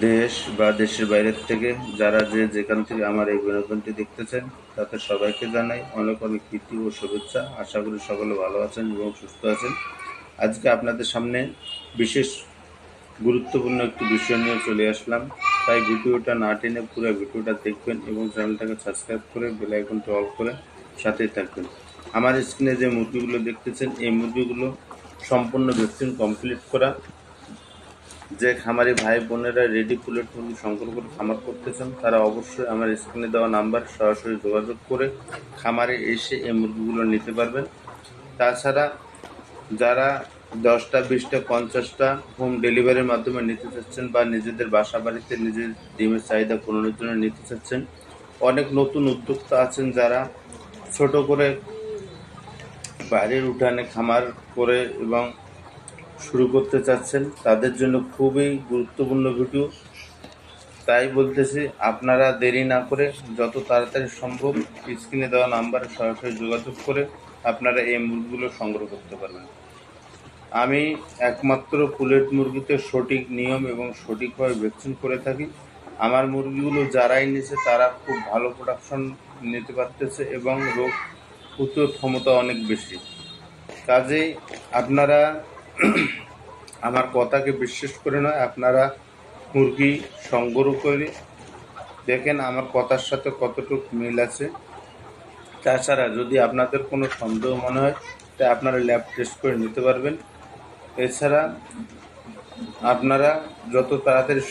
দেশ বা দেশের বাইরের থেকে যারা যে যেখান থেকে আমার এই বিনোদনটি দেখতেছেন তাতে সবাইকে জানাই অনেক অনেক প্রীতি ও শুভেচ্ছা। আশা করি সকলে ভালো আছেন এবং সুস্থ আছেন। আজকে আপনাদের সামনে বিশেষ গুরুত্বপূর্ণ একটি বিষয় নিয়ে চলে আসলাম। তাই ভিডিওটা না টেনে পুরো ভিডিওটা দেখবেন এবং চ্যানেলটাকে সাবস্ক্রাইব করে বেল আইকনটা অল করে সাথেই থাকবেন। আমার স্ক্রিনে যে মুরগিগুলো দেখতেছেন, এই মুরগিগুলো সম্পূর্ণ ভ্যাকসিন কমপ্লিট করা যে খামারি ভাই বোনেরা রেডি পুলেট মুরগি সংগ্রহ করে খামার করতেছেন, তারা অবশ্যই আমার স্ক্রিনে দেওয়া নাম্বার সরাসরি যোগাযোগ করে খামারে এসে এই মুরগিগুলো নিতে পারবেন। তাছাড়া যারা দশটা, বিশটা, পঞ্চাশটা হোম ডেলিভারির মাধ্যমে নিতে চাচ্ছেন বা নিজেদের বাসা বাড়িতে নিজের ডিমের চাহিদা পূরণের জন্য নিতে চাচ্ছেন, অনেক নতুন উদ্যোক্তা আছেন যারা ছোট করে বাড়ির উঠানে খামার করে এবং শুরু করতে চাচ্ছেন, তাদের জন্য খুবই গুরুত্বপূর্ণ ভিডিও। তাই বলতেছি, আপনারা দেরি না করে যত তাড়াতাড়ি সম্ভব স্ক্রিনে দেওয়া নাম্বারে সরাসরি যোগাযোগ করে আপনারা এই মুরগিগুলো সংগ্রহ করতে পারবেন। আমি একমাত্র পুলেট মুরগিতে সঠিক নিয়ম এবং সঠিকভাবে ভ্যাকসিন করে থাকি। আমার মুরগিগুলো যারাই নিছে, তারা খুব ভালো প্রোডাকশন নিতে পারতেছে এবং রোগ প্রতিরোধ ক্ষমতা অনেক বেশি। কাজেই আপনারা আমার কথাকে বিশ্বাস করে নয়, আপনারা মুরগি সংগ্রহ করে দেখেন আমার কথার সাথে কতটুকু মিল আছে। তাছাড়া যদি আপনাদের কোনো সন্দেহ মনে হয়, তা আপনারা ল্যাব টেস্ট করে নিতে পারবেন। এছাড়া আপনারা যত তাড়াতাড়ি